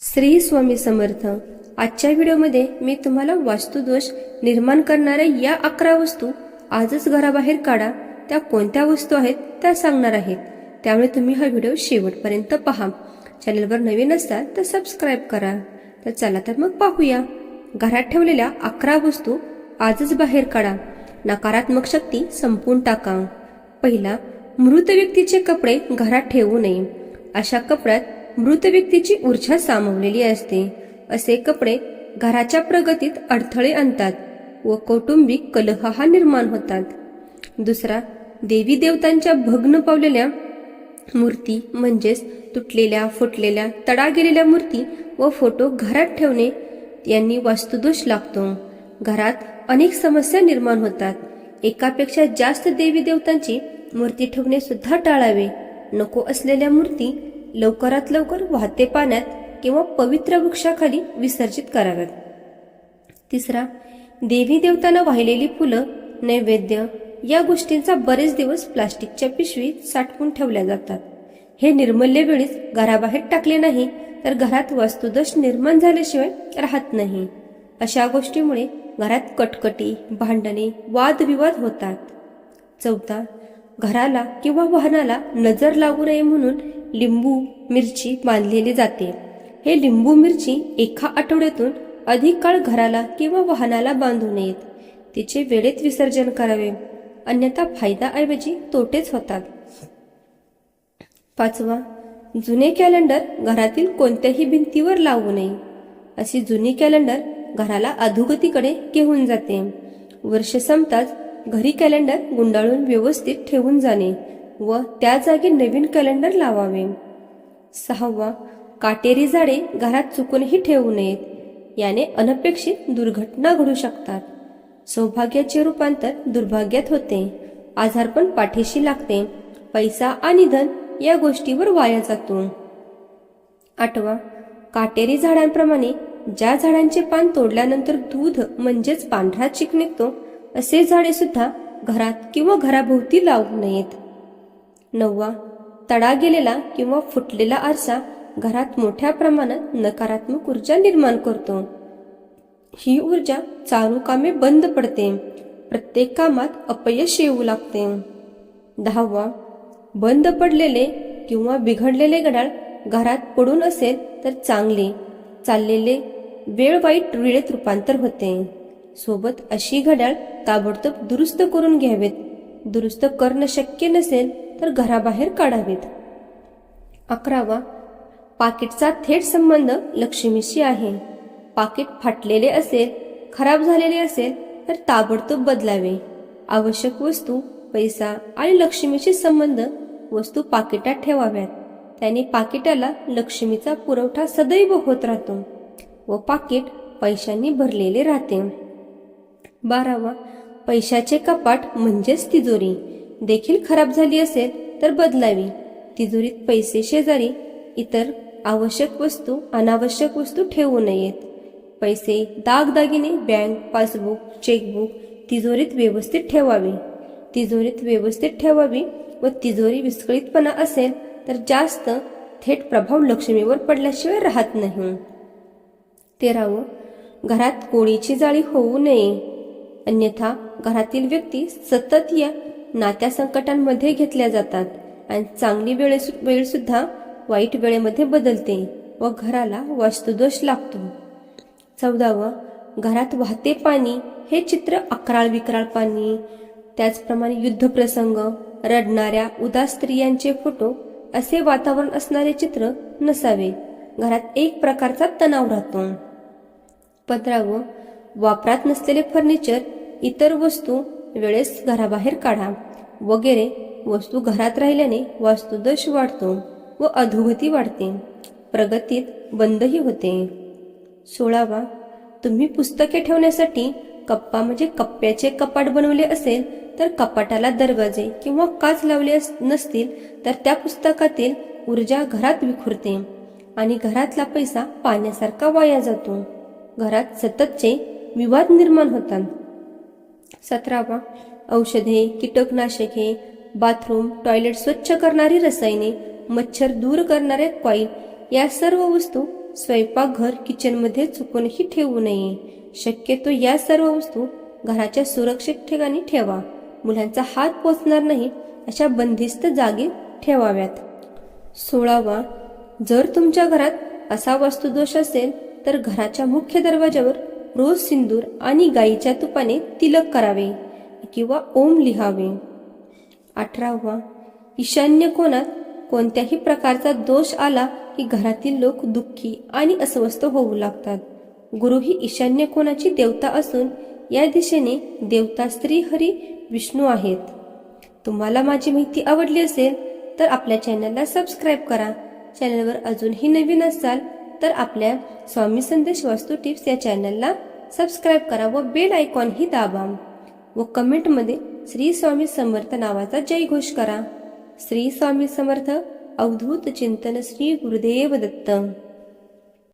श्री स्वामी समर्थ. आजच्या व्हिडिओमध्ये मी तुम्हाला वास्तुदोष निर्माण करणाऱ्या या अकरा वस्तू आजच घराबाहेर काढा. त्या कोणत्या वस्तू आहेत त्या सांगणार आहेत. त्यामुळे तुम्ही हा व्हिडिओ शेवटपर्यंत पहा. चॅनलवर नवीन असाल तर सबस्क्राईब करा. तर चला तर मग पाहूया. घरात ठेवलेल्या अकरा वस्तू आजच बाहेर काढा. नकारात्मक शक्ती संपून टाका. पहिला मृत व्यक्तीचे कपडे घरात ठेवू नये. अशा कपड्यात मृत व्यक्तीची ऊर्जा सामावलेली असते. असे कपडे घराच्या प्रगतीत अडथळे आणतात व कौटुंबिक कलह हा निर्माण होतात. दुसरा देवी देवतांच्या भग्न पावलेल्या मूर्ती म्हणजेच तुटलेल्या फुटलेल्या तडा गेलेल्या मूर्ती व फोटो घरात ठेवणे यांनी वास्तुदोष लागतो. घरात अनेक समस्या निर्माण होतात. एकापेक्षा जास्त देवी देवतांची मूर्ती ठेवणे सुद्धा टाळावे. नको असलेल्या मूर्ती लवकरात लवकर वाहते पाण्यात किंवा पवित्र वृक्षाखाली विसर्जित कराव्यात. तिसरा देवी देवतांना वाहिलेली फुलं नैवेद्य या गोष्टींचा बरेच दिवस प्लास्टिकच्या पिशवीत साठवून ठेवल्या जातात. हे निर्मल्य वेळीच घराबाहेर टाकले नाही तर घरात वास्तुदोष निर्माण झाल्याशिवाय राहत नाही. अशा गोष्टीमुळे घरात कटकटी भांडणे वादविवाद होतात. चौथा घराला किंवा वाहनाला नजर लागू नये म्हणून लिंबू मिरची बांधलेली जाते. हे लिंबू मिरची एका आठवड्यातून अधिक काळ घराला किंवा वाहनाला बांधू नयेत. तिचे वेळेत विसर्जन करावे. अन्यथा फायदाऐवजी तोटेच होतात. पाचवा जुने कॅलेंडर घरातील कोणत्याही भिंतीवर लावू नये. अशी जुनी कॅलेंडर घराला अधोगतीकडे घेऊन जाते. वर्ष संपताच घरी कॅलेंडर गुंडाळून व्यवस्थित ठेवून जाणे. व त्या जागी नवीन कॅलेंडर लावावे. सहावा काटेरी झाडे घरात चुकूनही ठेवू नयेत. याने अनपेक्षित दुर्घटना घडू शकतात. सौभाग्याचे रूपांतर दुर्भाग्यात होते. आजारपण पाठीशी लागते. पैसा आणि धन या गोष्टीवर वाया जातो. आठवा काटेरी झाडांप्रमाणे ज्या झाडांचे पान तोडल्यानंतर दूध म्हणजेच पांढरा चिक निघतो असे झाडे सुद्धा घरात किंवा घराभोवती लावू नयेत. नववा. तडा गेलेला किंवा फुटलेला आरसा घरात मोठ्या प्रमाणात नकारात्मक ऊर्जा निर्माण करतो. ही ऊर्जा चालू कामे बंद पडते. प्रत्येक कामात अपयश येऊ लागते. दहावा. बंद पडलेले किंवा बिघडलेले घड्याळ घरात पडून असेल तर चांगले. चाललेले वेळ वाईट वेळेत रूपांतर होते. सोबत अशी घड्याळ ताबडतोब दुरुस्त करून घ्यावेत. दुरुस्त करणं शक्य नसेल तर घराबाहेर काढावेत. अकरावा पाकिटचा थेट संबंध लक्ष्मीशी आहे. पाकिट फाटलेले असेल खराब झालेले असेल तर ताबडतोब बदलावे. आवश्यक वस्तू पैसा आणि लक्ष्मीशी संबंध वस्तू पाकिटात ठेवाव्यात. त्याने पाकिटाला लक्ष्मीचा पुरवठा सदैव होत राहतो व पाकिट पैशांनी भरलेले राहते. बारावा पैशाचे कपाट म्हणजेच तिजोरी. देखील खराब झाली असेल तर बदलावी. तिजोरीत पैसे शेजारी इतर आवश्यक वस्तू अनावश्यक वस्तू ठेवू नयेत. पैसे दागदागिने बँक पासबुक चेकबुक तिजोरीत व्यवस्थित ठेवावी. तिजोरीत व्यवस्थित ठेवावी व तिजोरी विस्कळीतपणा असेल तर जास्त थेट प्रभाव लक्ष्मीवर पडल्याशिवाय राहत नाही. तेरावं घरात कोळीची जाळी होऊ नये. अन्यथा घरातील व्यक्ती सतत या नात्या संकटांमध्ये घेतल्या जातात आणि चांगली वेळे वेळसुद्धा वाईट वेळेमध्ये बदलते व घराला वास्तुदोष लागतो. चौदावं घरात वाहते पाणी हे चित्र अकराळ विकराळ पाणी. त्याचप्रमाणे युद्धप्रसंग रडणाऱ्या उदास स्त्रियांचे फोटो असे वातावरण असणारे चित्र नसावे. घरात एक प्रकारचा तणाव राहतो. पंधरावं वापरात नसलेले फर्निचर इतर वस्तू वेळेस घराबाहेर काढा. वगैरे वस्तू घरात राहिल्याने वास्तुदोष वाढतो व अधोगती वाढते. प्रगतीत बंदही होते. सोळावा तुम्ही पुस्तके ठेवण्यासाठी कप्पा म्हणजे कप्प्याचे कपाट बनवले असेल तर कपाटाला दरवाजे किंवा काच लावले नसतील तर त्या पुस्तकातील ऊर्जा घरात विखुरते आणि घरातला पैसा पाण्यासारखा वाया जातो. घरात सततचे विवाद निर्माण होतात. सतरावा औषधे कीटकनाशके बाथरूम टॉयलेट स्वच्छ करणारी रसायने मच्छर दूर करणारे कॉईल या सर्व वस्तू स्वयंपाकघर किचनमध्ये चुकूनही ठेवू नये. शक्यतो या सर्व वस्तू घराच्या सुरक्षित ठिकाणी ठेवा. मुलांचा हात पोचणार नाही अशा बंदिस्त जागी ठेवाव्यात. सोळावा जर तुमच्या घरात असा वास्तुदोष असेल तर घराच्या मुख्य दरवाजावर रोज सिंदूर आणि गाईच्या तुपाने तिलक करावे. किंवा ओम लिहावे. अठरावा ईशान्य कोणात कोणत्याही प्रकारचा दोष आला की घरातील लोक दुःखी आणि अस्वस्थ होऊ लागतात. गुरु ही ईशान्य कोणाची देवता असून या दिशेने देवता स्त्री हरी विष्णू आहेत. तुम्हाला माझी माहिती आवडली असेल तर आपल्या चॅनलला सबस्क्राईब करा. चॅनलवर अजूनही नवीन असाल तर आपल्या स्वामी संदेश वास्तू टिप्स या चॅनलला सबस्क्राईब करा व बेल आयकॉनही दाबा. व कमेंटमध्ये श्री स्वामी समर्थ नावाचा जयघोष करा. श्री स्वामी समर्थ अवधूत चिंतन श्री गुरुदेव दत्त.